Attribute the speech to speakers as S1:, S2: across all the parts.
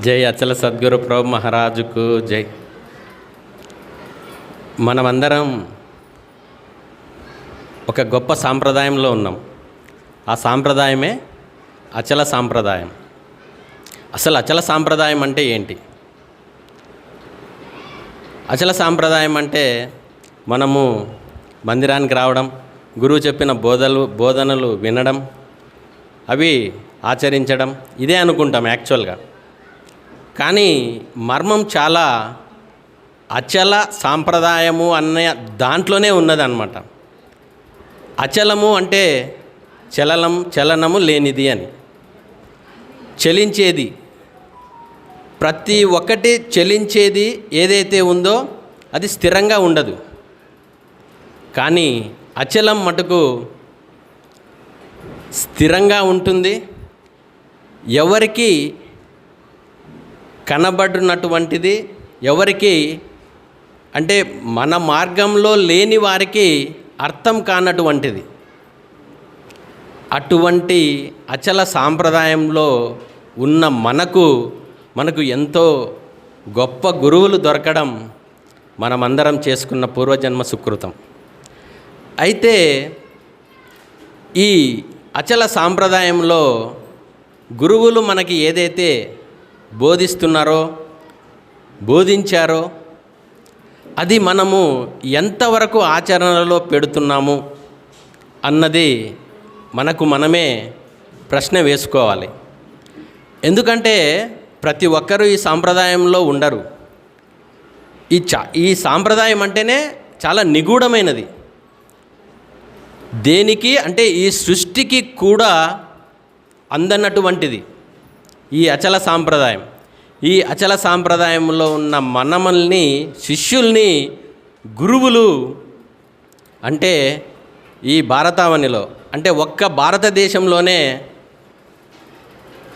S1: జై అచల సద్గురు ప్రభు మహారాజుకు జై. మనమందరం ఒక గొప్ప సాంప్రదాయంలో ఉన్నాం. ఆ సాంప్రదాయమే అచల సాంప్రదాయం. అసలు అచల సాంప్రదాయం అంటే ఏంటి? అచల సాంప్రదాయం అంటే మనము మందిరానికి రావడం గురువు చెప్పిన బోధలు బోధనలు వినడం అవి ఆచరించడం ఇదే అనుకుంటాం యాక్చువల్గా. కానీ మర్మం చాలా అచల సాంప్రదాయము అన్న దాంట్లోనే ఉన్నదన్నమాట. అచలము అంటే చలనం చలనము లేనిది అని. చలించేది. ప్రతి ఒక్కటి చలించేది ఏదైతే ఉందో అది స్థిరంగా ఉండదు. కానీ అచలం మటుకు స్థిరంగా ఉంటుంది. ఎవరికి కనబడినటువంటిది ఎవరికి? అంటే మన మార్గంలో లేని వారికి అర్థం కానటువంటిది. అటువంటి అచల సాంప్రదాయంలో ఉన్న మనకు మనకు ఎంతో గొప్ప గురువులు దొరకడం మనమందరం చేసుకున్న పూర్వజన్మ సుకృతం. అయితే ఈ అచల సాంప్రదాయంలో గురువులు మనకి ఏదైతే బోధిస్తున్నారో బోధించారో అది మనము ఎంతవరకు ఆచరణలో పెడుతున్నాము అన్నది మనకు మనమే ప్రశ్న వేసుకోవాలి. ఎందుకంటే ప్రతి ఒక్కరూ ఈ సాంప్రదాయంలో ఉండరు. ఈ చా ఈ సాంప్రదాయం అంటేనే చాలా నిగూఢమైనది. దేనికి అంటే ఈ సృష్టికి కూడా అందనటువంటిది. ఈ అచల సాంప్రదాయం. ఈ అచల సాంప్రదాయంలో ఉన్న మనమల్ని శిష్యుల్ని గురువులు అంటే ఈ భారతావనిలో అంటే ఒక్క భారతదేశంలోనే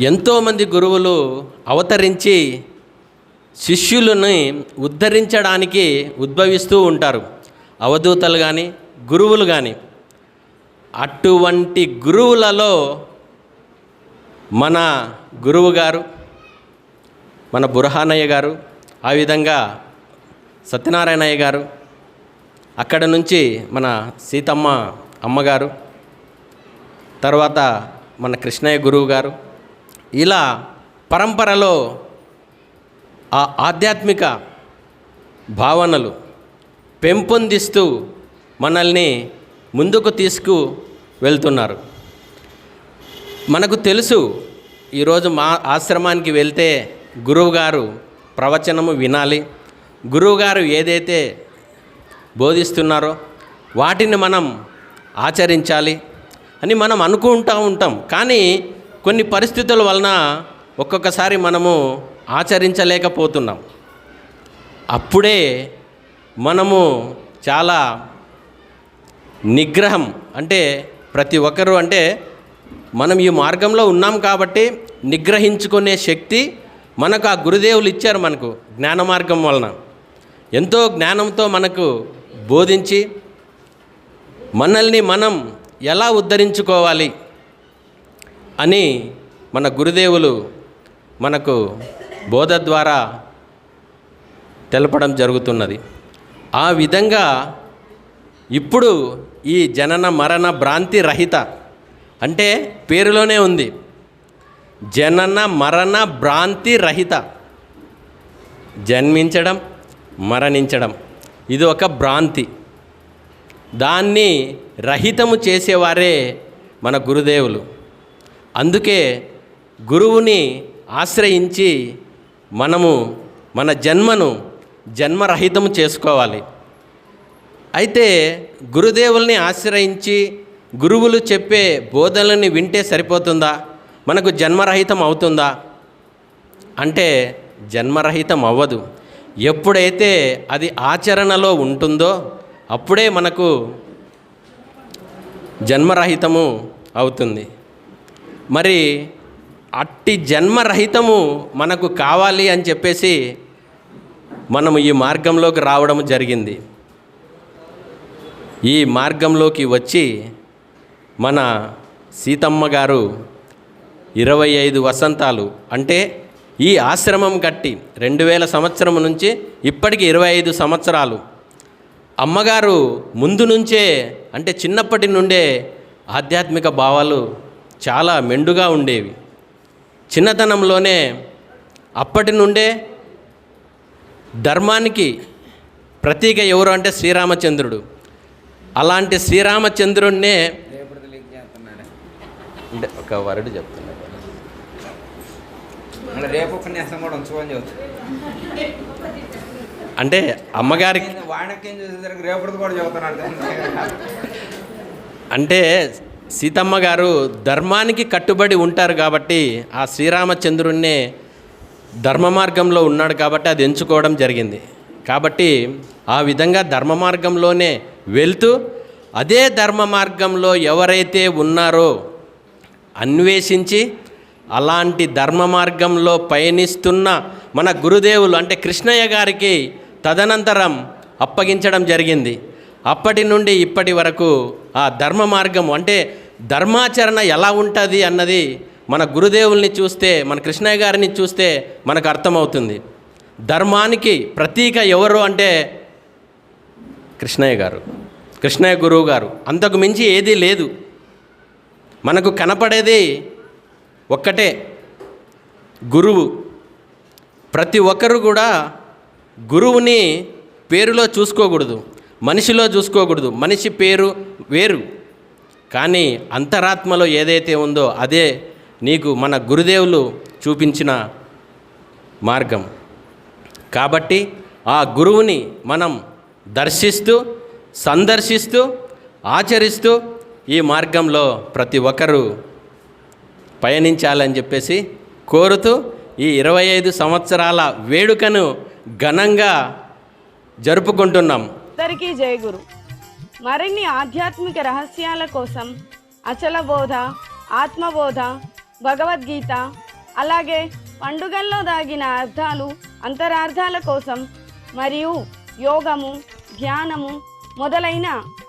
S1: ఎంతోమంది గురువులు అవతరించి శిష్యులని ఉద్ధరించడానికి ఉద్భవిస్తూ ఉంటారు. అవధూతలు కానీ గురువులు కానీ అటువంటి గురువులలో మన గురువు గారు మన బురహానయ్య గారు ఆ విధంగా సత్యనారాయణయ్య గారు అక్కడ నుంచి మన సీతమ్మ అమ్మగారు తర్వాత మన కృష్ణయ్య గురువు గారు ఇలా పరంపరలో ఆ ఆధ్యాత్మిక భావనలు పెంపొందిస్తూ మనల్ని ముందుకు తీసుకు వెళ్తున్నారు. మనకు తెలుసు ఈరోజు మా ఆశ్రమానికి వెళ్తే గురువుగారు ప్రవచనము వినాలి. గురువుగారు ఏదైతే బోధిస్తున్నారో వాటిని మనం ఆచరించాలి అని మనం అనుకుంటూ ఉంటాం. కానీ కొన్ని పరిస్థితుల వలన ఒక్కొక్కసారి మనము ఆచరించలేకపోతున్నాం. అప్పుడే మనము చాలా నిగ్రహం అంటే ప్రతి ఒక్కరు అంటే మనం ఈ మార్గంలో ఉన్నాం కాబట్టి నిగ్రహించుకునే శక్తి మనకు ఆ గురుదేవులు ఇచ్చారు మనకు జ్ఞాన మార్గం వలన. ఎంతో జ్ఞానంతో మనకు బోధించి మనల్ని మనం ఎలా ఉద్ధరించుకోవాలి అని మన గురుదేవులు మనకు బోధ ద్వారా తెలపడం జరుగుతున్నది. ఆ విధంగా ఇప్పుడు ఈ జనన మరణ భ్రాంతి రహిత అంటే పేరులోనే ఉంది. జనన మరణ భ్రాంతి రహిత. జన్మించడం మరణించడం. ఇది ఒక భ్రాంతి. దాన్ని రహితము చేసేవారే మన గురుదేవులు. అందుకే గురువుని ఆశ్రయించి మనము మన జన్మను జన్మరహితము చేసుకోవాలి. అయితే గురుదేవుల్ని ఆశ్రయించి గురువులు చెప్పే బోధనని వింటే సరిపోతుందా? మనకు జన్మరహితం అవుతుందా? అంటే జన్మరహితం అవ్వదు. ఎప్పుడైతే అది ఆచరణలో ఉంటుందో అప్పుడే మనకు జన్మరహితము అవుతుంది. మరి అట్టి జన్మరహితము మనకు కావాలి అని చెప్పేసి మనము ఈ మార్గంలోకి రావడం జరిగింది. ఈ మార్గంలోకి వచ్చి మన సీతమ్మ గారు ఇరవై ఐదు వసంతాలు అంటే ఈ ఆశ్రమం కట్టి రెండు వేల సంవత్సరం నుంచి ఇప్పటికి ఇరవై ఐదు సంవత్సరాలు. అమ్మగారు ముందు నుంచే అంటే చిన్నప్పటి నుండే ఆధ్యాత్మిక భావాలు చాలా మెండుగా ఉండేవి. చిన్నతనంలోనే అప్పటి నుండే ధర్మానికి ప్రతీక ఎవరు అంటే శ్రీరామచంద్రుడు. అలాంటి శ్రీరామచంద్రుడినే అంటే ఒక వరుడు చెప్తున్నాడు
S2: రేపు ఉపన్యాసం కూడా ఉంచుకోని
S1: అంటే అమ్మగారికి
S2: వాణిక్యం చూసేసరికి రేపటిది కూడా చెబుతున్నాడు
S1: అంటే సీతమ్మ గారు ధర్మానికి కట్టుబడి ఉంటారు కాబట్టి ఆ శ్రీరామచంద్రుణ్ణే ధర్మ మార్గంలో ఉన్నాడు కాబట్టి అది ఎంచుకోవడం జరిగింది. కాబట్టి ఆ విధంగా ధర్మ మార్గంలోనే వెళ్తూ అదే ధర్మ మార్గంలో ఎవరైతే ఉన్నారో అన్వేషించి అలాంటి ధర్మ మార్గంలో పయనిస్తున్న మన గురుదేవులు అంటే కృష్ణయ్య గారికి తదనంతరం అప్పగించడం జరిగింది. అప్పటి నుండి ఇప్పటి వరకు ఆ ధర్మ మార్గం అంటే ధర్మాచరణ ఎలా ఉంటుంది అన్నది మన గురుదేవుల్ని చూస్తే మన కృష్ణయ్య గారిని చూస్తే మనకు అర్థమవుతుంది. ధర్మానికి ప్రతీక ఎవరు అంటే కృష్ణయ్య గారు కృష్ణయ్య గురువు గారు. అంతకు మించి ఏదీ లేదు. మనకు కనపడేది ఒక్కటే గురువు. ప్రతి ఒక్కరు కూడా గురువుని పేరులో చూసుకోకూడదు మనిషిలో చూసుకోకూడదు. మనిషి పేరు వేరు. కానీ అంతరాత్మలో ఏదైతే ఉందో అదే నీకు మన గురుదేవులు చూపించిన మార్గం. కాబట్టి ఆ గురువుని మనం దర్శిస్తూ సందర్శిస్తూ ఆచరిస్తూ ఈ మార్గంలో ప్రతి ఒక్కరూ పయనించాలని చెప్పేసి కోరుతూ ఈ ఇరవై ఐదు సంవత్సరాల వేడుకను ఘనంగా జరుపుకుంటున్నాం.
S3: అందరికీ జయగురు మరిన్ని ఆధ్యాత్మిక రహస్యాల కోసం అచల బోధ ఆత్మబోధ భగవద్గీత అలాగే పండుగల్లో దాగిన అర్థాలు అంతరార్థాల కోసం మరియు యోగము ధ్యానము మొదలైన